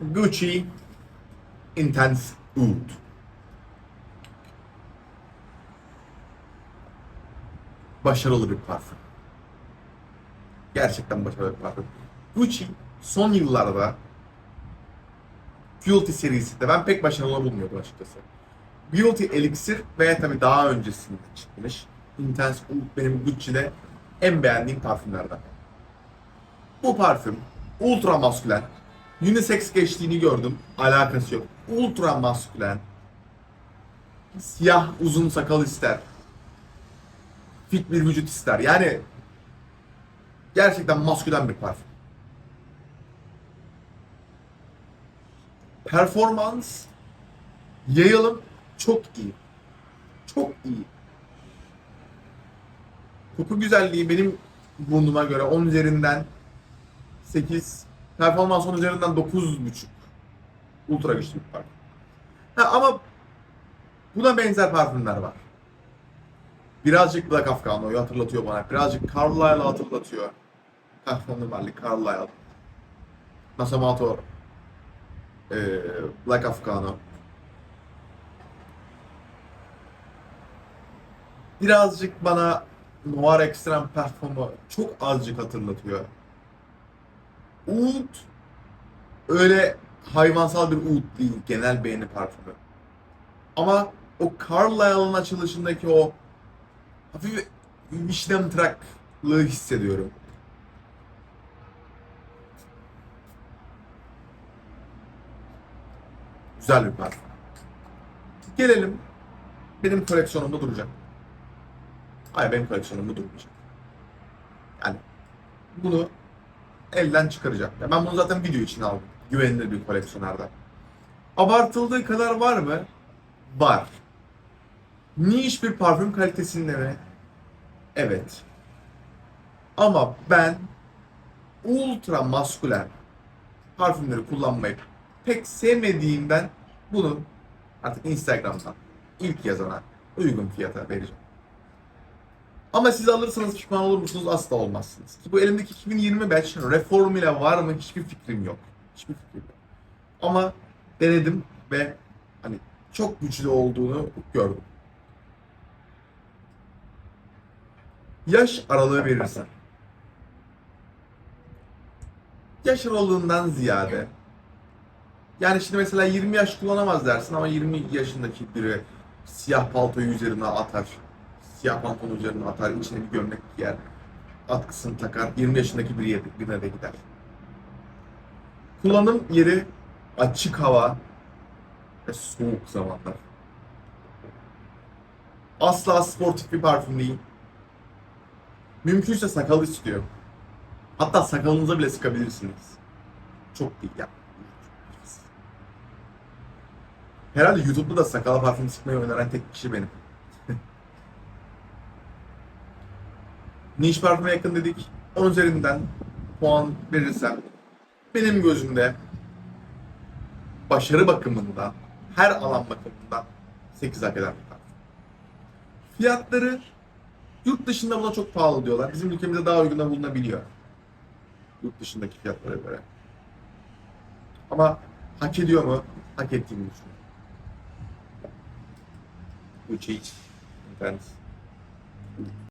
Gucci Intense Oud. Başarılı bir parfüm. Gerçekten başarılı bir parfüm. Gucci son yıllarda Guilty serisinde ben pek başarılı bulmuyordum açıkçası. Guilty Elixir ve tabii daha öncesinde çıkmış Intense Oud benim Gucci'de en beğendiğim parfümlerden. Bu parfüm ultra maskülen. Unisex geçtiğini gördüm. Alakası yok. Ultra maskülen. Siyah uzun sakal ister. Fit bir vücut ister. Yani gerçekten maskülen bir parfüm. Performans yayılım çok iyi. Çok iyi. Koku güzelliği benim burnuma göre 10 üzerinden 8, performans 10 üzerinden 9.5. Ultra güçlü bir parfüm. Ha, ama buna benzer parfümler var. Birazcık Black Afghano'yu hatırlatıyor bana. Birazcık Carlisle'ı hatırlatıyor. Kahramanı Marley, Carlisle. Nasamato eee Black Afghano. Birazcık bana Noir Extreme Parfümü çok azıcık hatırlatıyor. Oud öyle hayvansal bir oud değil genel beğeni parfümü. Ama o Carlisle'ın açılışındaki o hafif vişnem traklığı hissediyorum. Güzel bir parfüm. Gelelim benim koleksiyonumda duracak. Hayır benim koleksiyonumda durmayacak. Yani bunu elden çıkaracağım. Ya ben bunu zaten video için aldım. Güvenilir bir koleksiyonerden. Abartıldığı kadar var mı? Var. Niş bir parfüm kalitesinde mi? Evet. Ama ben ultra maskülen parfümleri kullanmayı pek sevmediğimden bunu artık Instagram'dan ilk yazana uygun fiyata vereceğim. Ama siz alırsanız pişman olur musunuz? Asla olmazsınız. Ki bu elimdeki 2025 reformüle var mı? Hiçbir fikrim yok. Hiçbir fikrim yok. Ama denedim ve hani çok güçlü olduğunu gördüm. Yaş aralığı verirsen. Yaş aralığından ziyade yani şimdi mesela 20 yaş kullanamaz dersin ama 20 yaşındaki biri siyah paltoyu üzerine atar. Siyah pantolon üzerine atar, içine bir gömlek giyer. Atkısını takar. 20 yaşındaki biri birine de gider. Kullanım yeri açık hava ve soğuk zamanlar. Asla sportif bir parfüm değil. Mümkünse sakal istiyor. Hatta sakalınıza bile sıkabilirsiniz. Çok değil ya. Herhalde YouTube'da da sakal parfüm sıkmayı öneren tek kişi benim. Niş parfüme yakın dedik. 10 üzerinden puan verirsem benim gözümde başarı bakımından, her alan bakımından 8 hak eden bir parfüm. Fiyatları yurt dışında buna çok pahalı diyorlar. Bizim ülkemizde daha uyguna bulunabiliyor. Yurt dışındaki fiyatlara göre. Ama hak ediyor mu? Hak ettiğini düşünüyorum. Gucci. Intense.